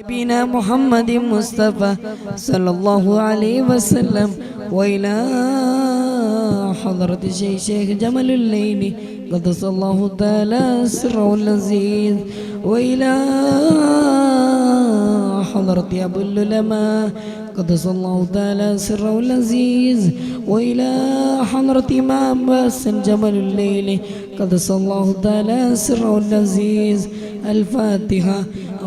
نبينا محمد مصطفى صلى الله عليه وسلم وإلى حضرة شيخ جمل الليل قدس الله تعالى سره اللذيذ وإلى حضرة أبو العلماء قدس الله تعالى سره اللذيذ وإلى حضرة إمام باسم جمل الليل قدس الله تعالى سره اللذيذ. الفاتحة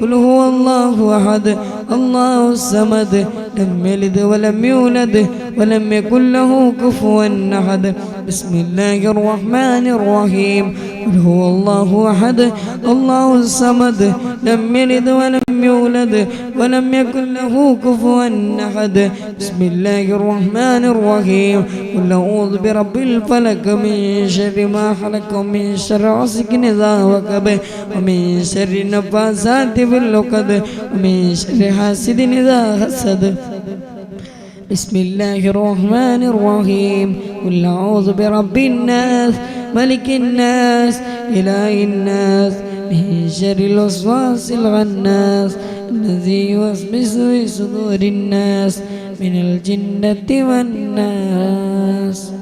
قل هو الله أحد الله الصمد. لم يلد ولم يولد ولم يكن له كفوا أحد. بسم الله الرحمن الرحيم. قل هو الله أحد الله الصمد. لم يلد ولم يولد ولم يكن له كفوا أحد. بسم الله الرحمن الرحيم. قل أعوذ برب الفلك من شر ما خلق ومن شر غاسق إذا وقب ومن شر النفاثات في العقد ومن شر حاسد إذا حسد. بسم الله الرحمن الرحيم. قل أعوذ برب الناس ملك الناس إله الناس من شر الوسواس الغناس الذي يوسوس في صدور الناس من الجنة والناس.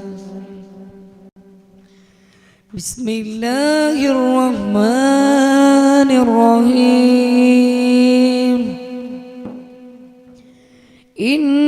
بسم الله الرحمن الرحيم. إن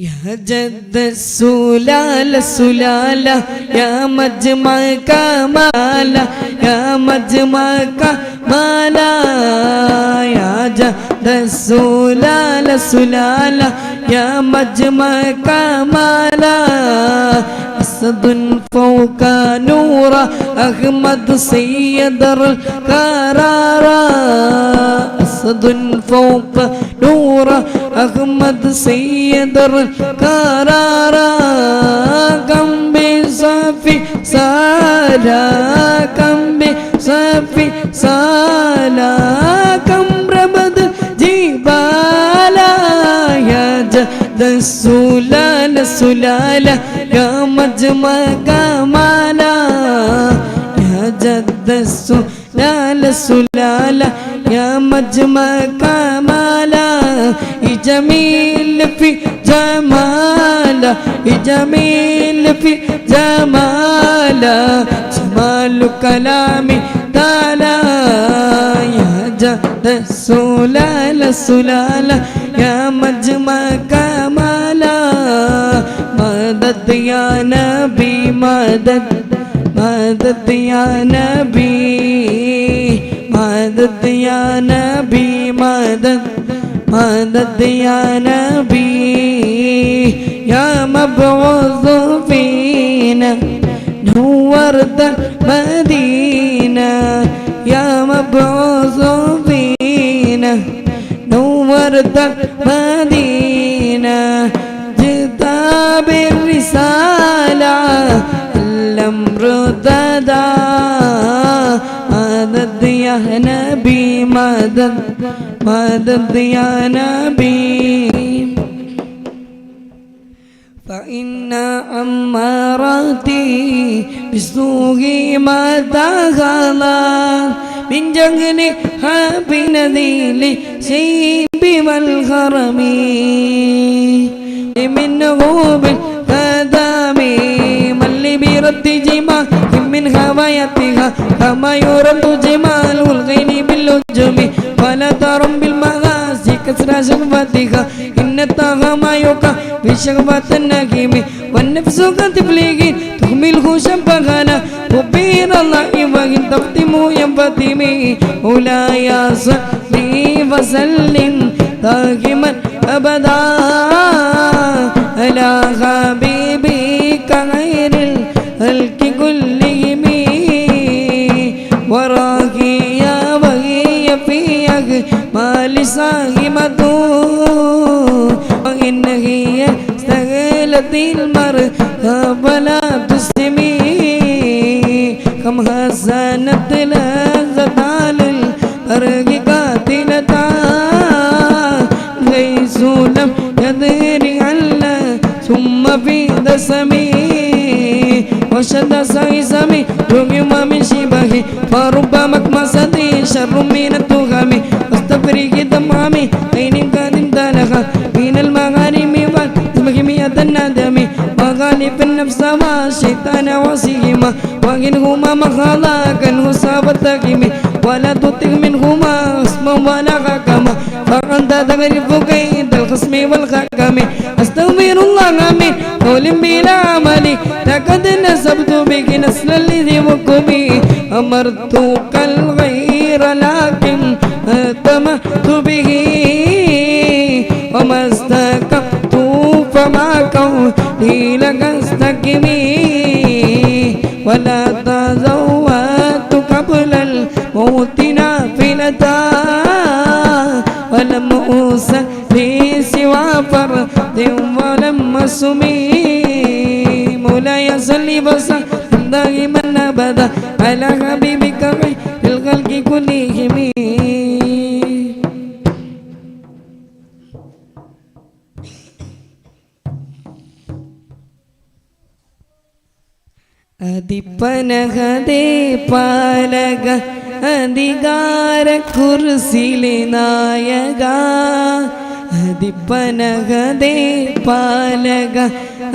يا جد السلالة السلالة يا مجمع كمالا يا مجمع كمالا يا جد السلالة السلالة يا مجمع كمالا أسد فوق نور أحمد سيد الكرارة أسد فوق نور أحمد سيد الكرارة كم بصفي سالا كم بصفي سالا كم ربد جبالا يا جد السلالة السلالة يا مجمع كمالا يا جد السلالة السلالة يا مجمع كمالا جميل في جمالا جميل في جمالا جمال كلامي تعالى يا جد السلالة السلالة يا مجمع كمالا مدد يا نبي مدد مدد يا نبي مدد يا نبي مدد مدد يا نبي. يا مبعوث فينا نورت المدينة يا مبعوث فينا نورت المدينة جئت مدد يا نبي مدد مدد يا نبي فإن أمارتي بالسوء ما تغلى من جهلها بنذيل سيب والغرم منه بالقدم من برد جماع من هوايتها كما يرد جمال الغين باللجم ولا ترم بالمغازي كسر شغبتها إن طه ما يوقع في شغبة النجيم والنفس قد تبلغ تحمله شبهنا وبين الله وإن تختم ينفتمي مولاي صلي وسلم دائما أبدا على حبيبك شبهه فرب مكمسة شر من التغم واستفرق دمامي أين قادم دالها من المغارم والمغمية الندم وغالب النفس والشيطان وصيهما وإنهما مخالا كانه سابتكم ولا تطق منهما اسما ولا حكما فأنت تغرف كيد الخصم والحكم أستغفر الله من قول بلا عمل لقد نسبت بك نسل الذي وكمي أمرتك الغير لكن أتمت به. وما استقمت فما كوني لك استكمي ولا تزودت قبل الموت نافلة. ولم أصلي سوى فرد ولم أسمي مولاي صل وسلم دائما أبدا على حبيبك خير الخلق كلهم അധിപനഹദേ പാലക അധികാര കുർസിലെ നായക അധിപനഹദേ പാലക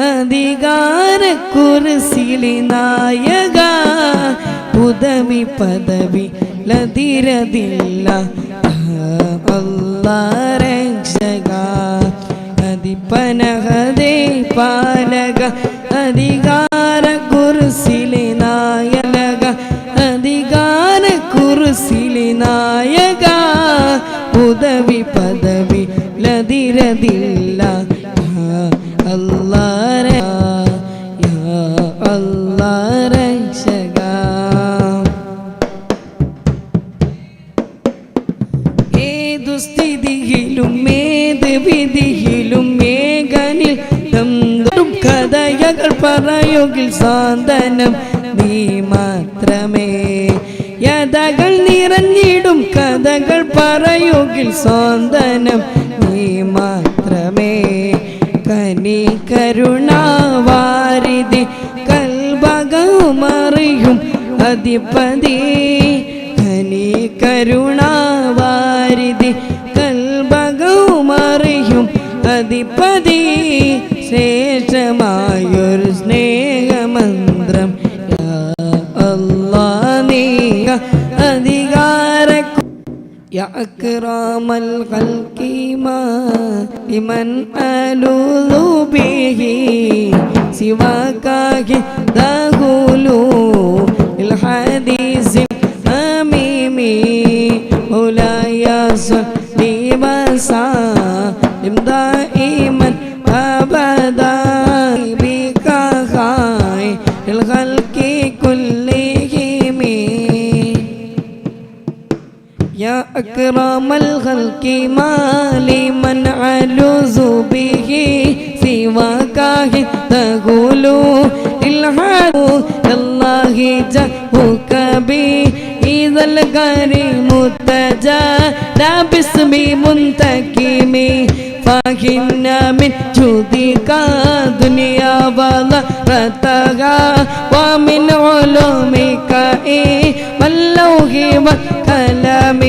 അധികാര കുറിസിലി നായക ഉദമി പദവി ലതിരതില്ല. അല്ലാ രക്ഷക അധിപനഹദേ പാലക അധികാര കുറിസിലി നായക അധികാര കുറിസിലി നായക ഉദവി പദവി ലതിരതില്ല. ഏതു സ്ഥിതിയിലും ഏത് വിധിയിലും മേഘനിൽ തന്തും കഥയകൾ പറയുകിൽ സാന്തനം നീ മാത്രമേ. യഥകൾ നിറഞ്ഞിടും കഥകൾ പറയുകിൽ സാന്തനം നീ മാത്രമേ. കനി കരുണാവാരിതി കൽഭകമറിയും അധിപതി. കനി കരുണാവാരിതി കൽഭകമറിയും അധിപതി ശ്രേഷ്ഠമായൊരു സ്നേഹമന്ത്രം യാ അല്ലാ നീ അധികാര يا أكرم الخلق ما لمن ألوذ به سواك تقول الحديث صل وسلم دائما أبدا بك خير الخلق كلهم يا أكرم الخلق ما لمن علوز به سواك تقول الحد الله جهك بي إذا الكريم تجا لا باسم منتكم فهن من جودك دنيا وضرتها ومن علومك واللوح والكلام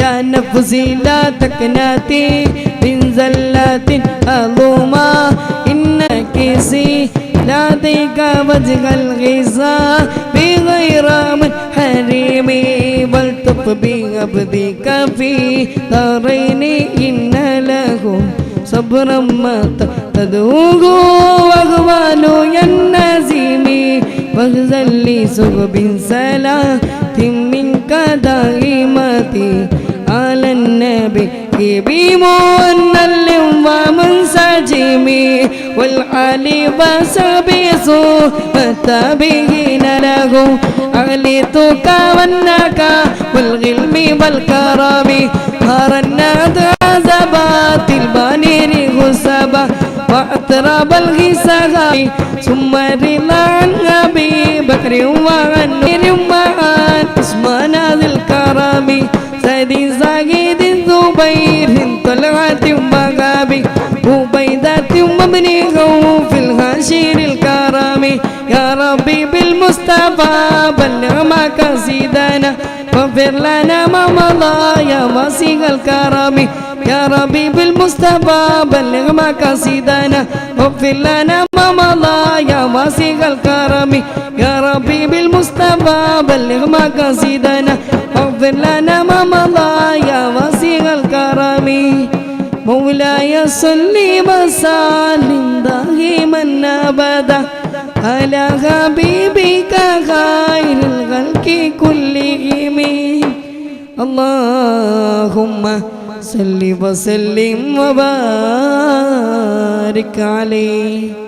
يا نفسي لا تكناتي من زلات عظوما إنك سي لا تيك وجه الغذاء بغير من حريمي بل تطبيق يبديك في دارين إن له صبرا ما تدعوه واغوال النزيم واغزل لي سغب صلاة منك دائمتي على النبي بمؤنل ومنسجم والعلي وسبيس والتابعين له. أغليتك والنك والغلم والكرم. هرنات عزبات البنير غسبا وأطراب الغسغاء ثم رضا عن أبي بكر وعن نير وعن عثمان ذي الكرم. سيد زاهد بالمصطفى بلغ مقاصدنا واغفر لنا ما مضى يا واسع الكرم يا ربي بالمصطفى بلغ مقاصدنا واغفر لنا ما مضى يا واسع الكرم يا ربي بالمصطفى بلغ مقاصدنا واغفر لنا ما مضى يا واسع الكرم مولاي صل وسلم دائما ابدا على حبيبك خير الخلق كلهم اللهم صل وسلم وبارك عليه